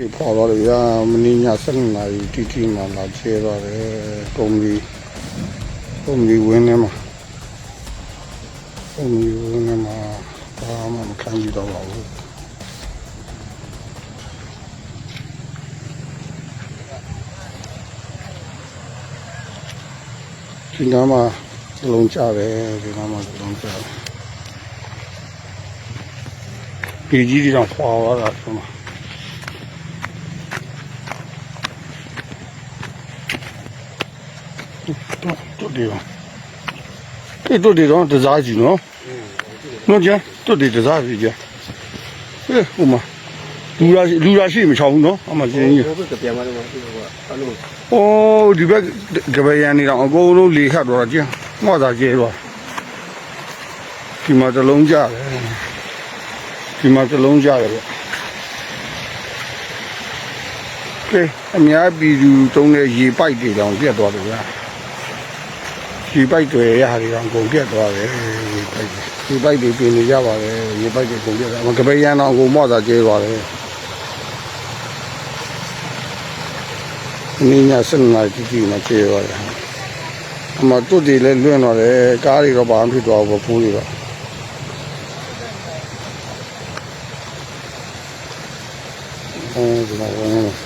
ဒီပေါ်တော့ဗျာမင်းည7နာရီတီတီမှလာချဲတော့တယ်ကုမ္ပဏီကုမ္ပဏီဝင်းနေမှာကုမ္ပဏီဝင်းနေမှာဘာမှမခံကြတော့ပါဘူးဒီနားမှာစလုံးကြတယ်ဒီနားမှာစလုံးကြတယ်ဒီကြီးတွေတော့ဖွာသွားတာဆိုမှာ တွတ်တယ်ရောအဲ့တွတ်တယ်တော့တစားကြီးနော်နော်ကျန်တွတ်တယ်တစားကြီးကျန်ဟဲ့ဟိုမှာလူရာလူရာရှိမချောင်းဘူးနော်အမှကျင်းကြီးဘိုးဘက်ကပြန်มาတော့ဒီကအဲ့လိုအိုးဒီဘက်တပယ်ရန်နေတော့အကုန်လုံးလေခတ်တော့ကျန်မော့တာကျဲတော့ဒီမှာတစ်လုံးကြတယ်ဒီမှာတစ်လုံးကြတယ်ဗျကဲအများပြည်သူတုံးတဲ့ရေပိုက်တွေတောင်ပြတ်သွားတယ်ဗျာ ဒီပိုက်တွေရဟာတွေတော့ကုန်ပြတ်သွားတယ်ဒီပိုက်တွေဒီပိုက်တွေပြင်နေကြပါလေဒီပိုက်တွေကုန်ပြတ်သွားကပရန်တော့ကုန်မော့တာကျဲသွားတယ်နင်းညစနေလိုက်ကြည့်နေကျဲသွားတယ်အမတွတ်တွေလည်းလွင့်သွားတယ်ကားတွေတော့ဘာမှဖြစ်သွားဘူးဖိုးတွေတော့အဲဒီမှာဝင်နေ